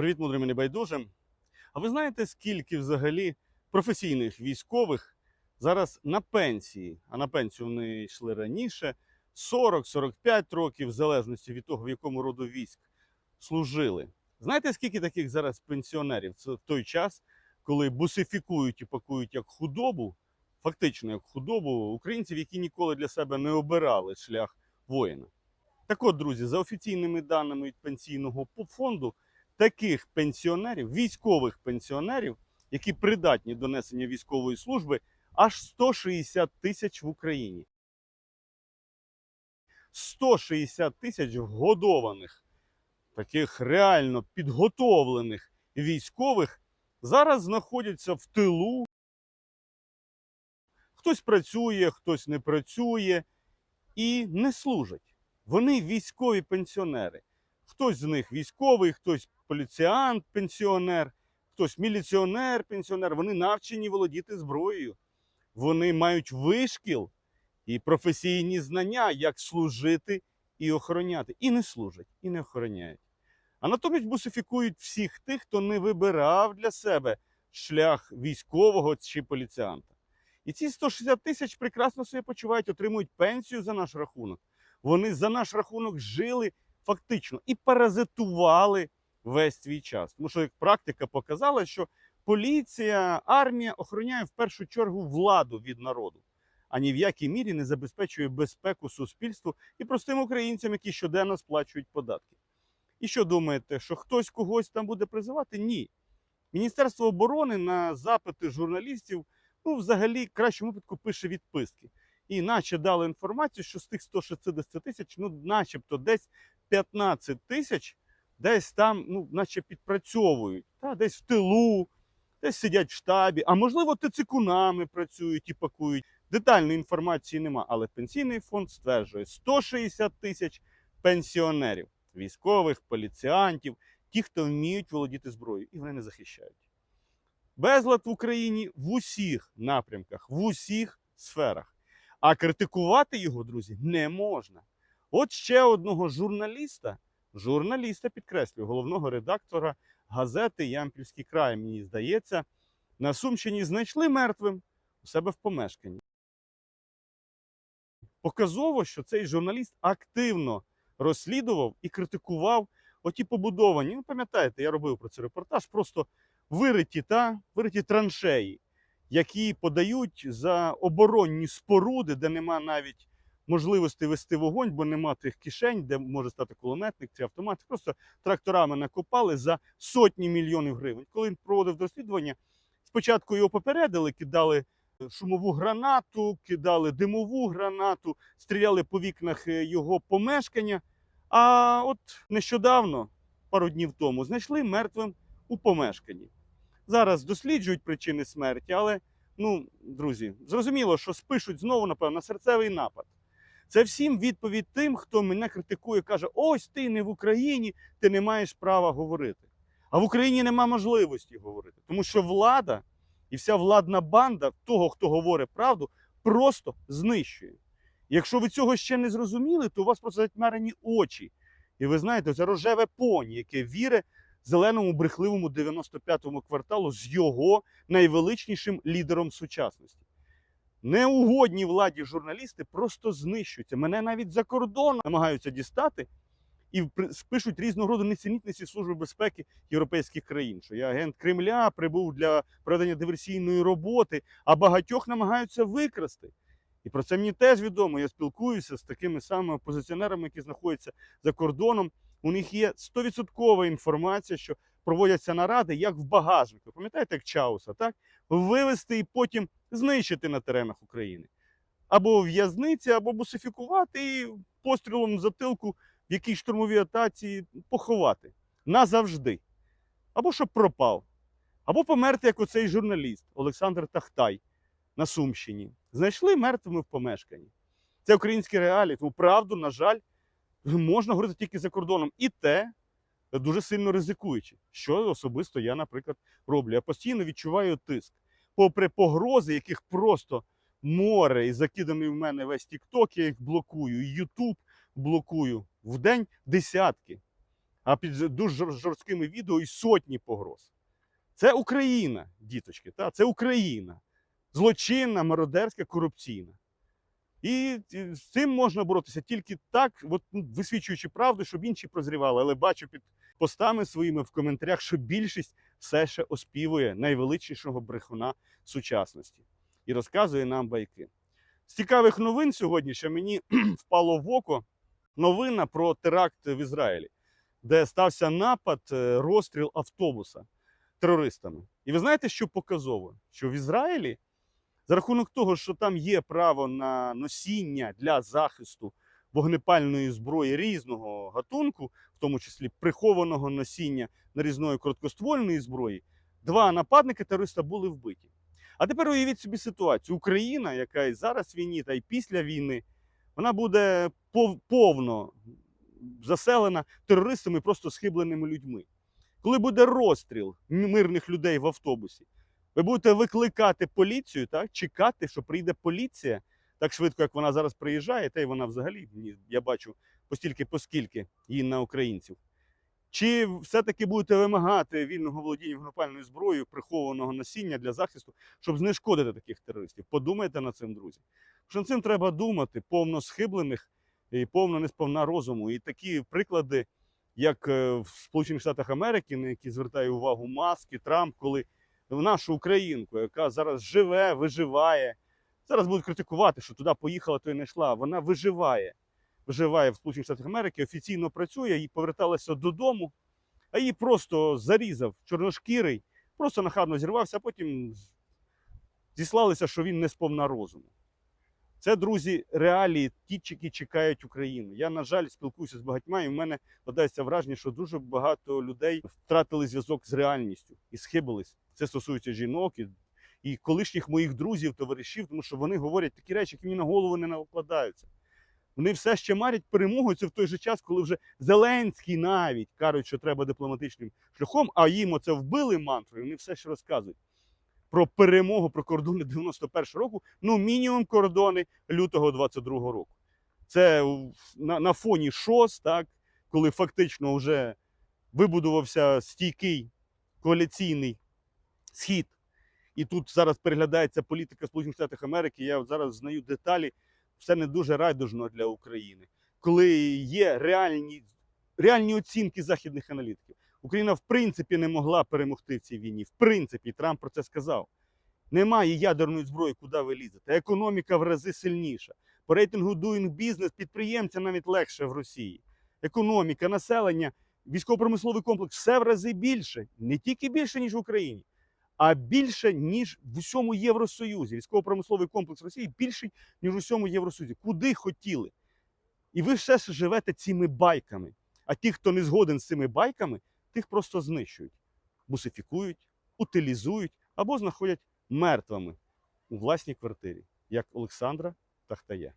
Привіт, мудрим і небайдужим. А ви знаєте, скільки взагалі професійних військових зараз на пенсії, а на пенсію вони йшли раніше 40-45 років, в залежності від того, в якому роду військ служили. Знаєте, скільки таких зараз пенсіонерів? Це в той час, коли бусифікують і пакують як худобу, фактично як худобу українців, які ніколи для себе не обирали шлях воїна. Так от, друзі, за офіційними даними від пенсійного фонду, таких пенсіонерів, військових пенсіонерів, які придатні до несення військової служби, аж 160 тисяч в Україні. 160 тисяч годованих, таких реально підготовлених військових зараз знаходяться в тилу. Хтось працює, хтось не працює і не служать. Вони військові пенсіонери. Хтось з них військовий, хтось поліціант, пенсіонер, хтось міліціонер, пенсіонер. Вони навчені володіти зброєю. Вони мають вишкіл і професійні знання, як служити і охороняти. І не служать, і не охороняють. А натомість бусифікують всіх тих, хто не вибирав для себе шлях військового чи поліціанта. І ці 160 тисяч прекрасно себе почувають, отримують пенсію за наш рахунок. Вони за наш рахунок жили фактично і паразитували весь свій час. Тому що як практика показала, що поліція, армія охороняє в першу чергу владу від народу, а ні в якій мірі не забезпечує безпеку суспільству і простим українцям, які щоденно сплачують податки. І що думаєте, що хтось когось там буде призивати? Ні. Міністерство оборони на запити журналістів, ну, взагалі, в кращому випадку пише відписки. І наче дали інформацію, що з тих 160 тисяч, ну, начебто, десь 15 тисяч десь там, ну, наче підпрацьовують, та, десь в тилу, десь сидять в штабі, а можливо, тицикунами працюють і пакують. Детальної інформації нема, але пенсійний фонд стверджує 160 тисяч пенсіонерів, військових, поліціантів, ті, хто вміють володіти зброєю, і вони не захищають. Безлад в Україні в усіх напрямках, в усіх сферах. А критикувати його, друзі, не можна. От ще одного журналіста, журналіста, підкреслюю, головного редактора газети Ямпільський край, мені здається, на Сумщині знайшли мертвим у себе в помешканні. Показово, що цей журналіст активно розслідував і критикував оті побудовані. Ну, пам'ятаєте, я робив про це репортаж, просто вириті та вириті траншеї, які подають за оборонні споруди, де нема навіть можливості вести вогонь, бо нема тих кишень, де може стати кулеметник чи автомат. Просто тракторами накопали за сотні мільйонів гривень. Коли він проводив розслідування, спочатку його попередили, кидали шумову гранату, кидали димову гранату, стріляли по вікнах е, його помешкання. А от нещодавно, пару днів тому, знайшли мертвим у помешканні. Зараз досліджують причини смерті, але, ну, друзі, зрозуміло, що спишуть знову, напевно, на серцевий напад. Це всім відповідь тим, хто мене критикує, каже: ось ти не в Україні, ти не маєш права говорити. А в Україні нема можливості говорити, тому що влада і вся владна банда того, хто говорить правду, просто знищує. Якщо ви цього ще не зрозуміли, то у вас просто затьмарені очі. І ви знаєте, це рожеве поні, яке вірить зеленому брехливому 95-му кварталу з його найвеличнішим лідером сучасності. Неугодні владі журналісти просто знищуються. Мене навіть за кордоном намагаються дістати і спишуть різного роду несенітниці Служби безпеки європейських країн. Що я агент Кремля прибув для проведення диверсійної роботи, а багатьох намагаються викрасти. І про це мені теж відомо. Я спілкуюся з такими самими опозиціонерами, які знаходяться за кордоном. У них є 100% інформація, що проводяться наради, як в багажнику. Пам'ятаєте, як Чауса, так? Вивезти і потім знищити на теренах України. Або в'язниці, або бусифікувати і пострілом затилку в якійсь штурмовій атаці поховати назавжди. Або щоб пропав, або померти, як оцей журналіст Олександр Тахтай на Сумщині. Знайшли мертвими в помешканні. Це українські реалії. Тому правду, на жаль, можна говорити тільки за кордоном. І те дуже сильно ризикуючи, що особисто я, наприклад, роблю. Я постійно відчуваю тиск. Попри погрози, яких просто море, і закиданий в мене весь TikTok, я їх блокую, і YouTube блокую в день десятки. а під дуже жорсткими відео і сотні погроз. Це Україна, діточки, та? це Україна. Злочинна, мародерська, корупційна. І з цим можна боротися тільки так, от, ну, висвічуючи правду, щоб інші прозрівали. Але бачу під постами своїми в коментарях, що більшість все ще оспівує найвеличнішого брехуна сучасності і розказує нам байки. З цікавих новин сьогодні, що мені впало в око новина про теракт в Ізраїлі, де стався напад, е, розстріл автобуса терористами. І ви знаєте, що показово? Що в Ізраїлі за рахунок того, що там є право на носіння для захисту вогнепальної зброї різного гатунку, в тому числі прихованого носіння нарізної короткоствольної зброї, два нападники терориста були вбиті. А тепер уявіть собі ситуацію: Україна, яка і зараз в війні, та й після війни, вона буде пов- повно заселена терористами, просто схибленими людьми. Коли буде розстріл мирних людей в автобусі, ви будете викликати поліцію, так? чекати, що прийде поліція так швидко, як вона зараз приїжджає, та й вона взагалі, я бачу, постільки, поскільки її на українців. Чи все-таки будете вимагати вільного володіння вогнепальною зброєю, прихованого носіння для захисту, щоб знешкодити таких терористів? Подумайте над цим, друзі. Що над цим треба думати, повно схиблених і повно несповна розуму. І такі приклади, як е, в Сполучених Штатах Америки, на які звертає увагу Маск і Трамп, коли нашу українку, яка зараз живе, виживає. Зараз будуть критикувати, що туди поїхала, то й не йшла. Вона виживає. Виживає в Сполучених Штатах Америки, офіційно працює, і поверталася додому, а її просто зарізав чорношкірий, просто нахабно зірвався, а потім зіслалися, що він не сповна розуму. Це, друзі, реалії, ті, які чекають Україну. Я, на жаль, спілкуюся з багатьма, і в мене складається враження, що дуже багато людей втратили зв'язок з реальністю і схибились. Це стосується жінок і, і колишніх моїх друзів, товаришів, тому що вони говорять такі речі, які мені на голову не накладаються. Вони все ще марять перемогу. Це в той же час, коли вже Зеленський навіть кажуть, що треба дипломатичним шляхом, а їм оце вбили мантрою. Вони все ще розказують про перемогу, про кордони 91-го року, ну мінімум кордони лютого 22-го року. Це на, на фоні ШОС, так, коли фактично вже вибудувався стійкий коаліційний схід. І тут зараз переглядається політика Сполучених Штатів Америки. Я зараз знаю деталі, все не дуже райдужно для України. Коли є реальні, реальні оцінки західних аналітиків. Україна в принципі не могла перемогти в цій війні. В принципі, Трамп про це сказав. Немає ядерної зброї, куди ви лізете. Економіка в рази сильніша. По рейтингу Doing Business підприємцям навіть легше в Росії. Економіка, населення, військово-промисловий комплекс все в рази більше. Не тільки більше, ніж в Україні, а більше, ніж в усьому Євросоюзі. Військово-промисловий комплекс Росії більший, ніж в усьому Євросоюзі. Куди хотіли? І ви ще ж живете цими байками. А ті, хто не згоден з цими байками, тих просто знищують, бусифікують, утилізують або знаходять мертвими у власній квартирі, як Олександра Тахтая.